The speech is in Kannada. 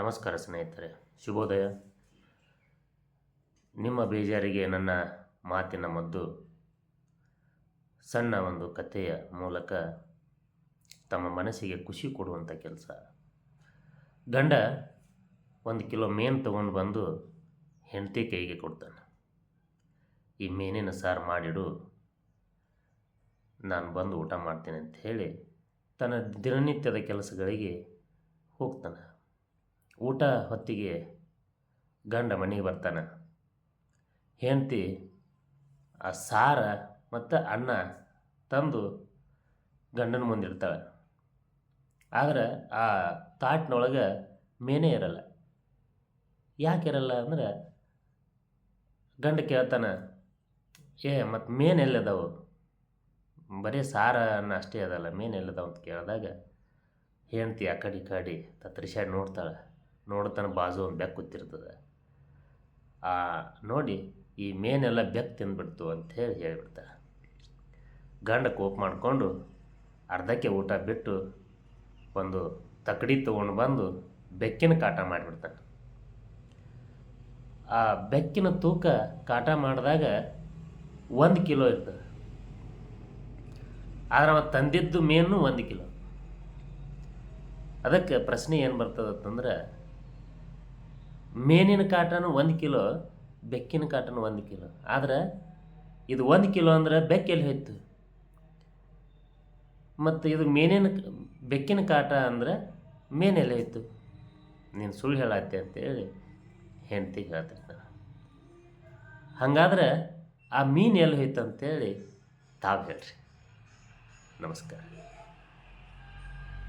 ನಮಸ್ಕಾರ ಸ್ನೇಹಿತರೆ, ಶುಭೋದಯ. ನಿಮ್ಮ ಬೇಜಾರಿಗೆ ನನ್ನ ಮಾತಿನ ಮದ್ದು. ಸಣ್ಣ ಒಂದು ಕಥೆಯ ಮೂಲಕ ತಮ್ಮ ಮನಸ್ಸಿಗೆ ಖುಷಿ ಕೊಡುವಂಥ ಕೆಲಸ. ಗಂಡ ಒಂದು ಕಿಲೋ ಮೀನು ತೊಗೊಂಡು ಬಂದು ಹೆಂಡತಿ ಕೈಗೆ ಕೊಡ್ತಾನೆ. ಈ ಮೀನಿನ ಸಾರು ಮಾಡಿಡು, ನಾನು ಬಂದು ಊಟ ಮಾಡ್ತೀನಿ ಅಂತ ಹೇಳಿ ತನ್ನ ದಿನನಿತ್ಯದ ಕೆಲಸಗಳಿಗೆ ಹೋಗ್ತಾನೆ. ಊಟ ಹೊತ್ತಿಗೆ ಗಂಡ ಮನೆಗೆ ಬರ್ತಾನೆ. ಹೆಂಡತಿ, ಆ ಸಾರ ಮತ್ತು ಅನ್ನ ತಂದು ಗಂಡನ ಮುಂದಿಡ್ತಾಳೆ ಆದ್ರೆ ಆ ತಾಟ್ನೊಳಗೆ ಮೇನೇ ಇರಲ್ಲ. ಯಾಕೆ ಇರಲ್ಲ ಅಂದ್ರೆ ಗಂಡ ಕೇಳ್ತಾನೆ, ಏ, ಮತ್ತು ಮೇನ್ ಎಲ್ಲಿದಾವು? ಬರೀ ಸಾರ ಅನ್ನ ಅಷ್ಟೇ ಅದಲ್ಲ, ಮೇನ್ ಎಲ್ಲಿದಾವ ಅಂತ ಕೇಳಿದಾಗ ಹೆಂಡ್ತಿ ಆ ಕಡೆ ಕಡೆ ತತ್ರಿಸಾಡಿ ನೋಡ್ತಾಳೆ. ನೋಡ್ತಾನೆ ಬಾಜು ಒಂದು ಬೆಕ್ಕು ಕೂತಿರ್ತದೆ ಆ, ನೋಡಿ ಈ ಮೇನೆಲ್ಲ ಬೆಕ್ಕು ತಿಂದ್ಬಿಡ್ತು ಅಂತ ಹೇಳಿ ಹೇಳಿಬಿಡ್ತಾಳೆ ಗಂಡ ಕೋಪ ಮಾಡಿಕೊಂಡು ಅರ್ಧಕ್ಕೆ ಊಟ ಬಿಟ್ಟು ಒಂದು ತಕ್ಕಡಿ ತೊಗೊಂಡು ಬಂದು ಬೆಕ್ಕಿನ ಕಾಟ ಮಾಡಿಬಿಡ್ತಾನೆ ಆ ಬೆಕ್ಕಿನ ತೂಕ ಕಾಟ ಮಾಡಿದಾಗ ಒಂದು ಕಿಲೋ ಇರ್ತದೆ. ಆದ್ರೆ ಅವ ತಂದಿದ್ದು ಮೇನು ಒಂದು ಕಿಲೋ. ಅದಕ್ಕೆ ಪ್ರಶ್ನೆ ಏನು ಬರ್ತದಂತಂದ್ರೆ ಮೇನಿನ ಕಾಟನ ಒಂದು ಕಿಲೋ, ಬೆಕ್ಕಿನ ಕಾಟನ ಒಂದು ಕಿಲೋ. ಆದ್ರೆ ಇದು ಒಂದು ಕಿಲೋ ಅಂದ್ರೆ ಬೆಕ್ಕೆಲ್ಲಿ ಹೋಯ್ತು? ಮತ್ತು ಇದು ಮೇನಿನ ಬೆಕ್ಕಿನ ಕಾಟ ಅಂದ್ರೆ ಮೇನೆಲ್ಲಿ ಹೋಯ್ತು? ನೀನು ಸುಳ್ಳು ಹೇಳತ್ತೆ ಅಂತೇಳಿ ಹೆಂಡ್ತಿಗೆ ನಾನು ಹಾಗಾದ್ರೆ ಆ ಮೀನು ಎಲ್ಲಿ ಹೋಯ್ತು ಅಂತೇಳಿ ತಾವು ಹೇಳ್ರಿ. ನಮಸ್ಕಾರ.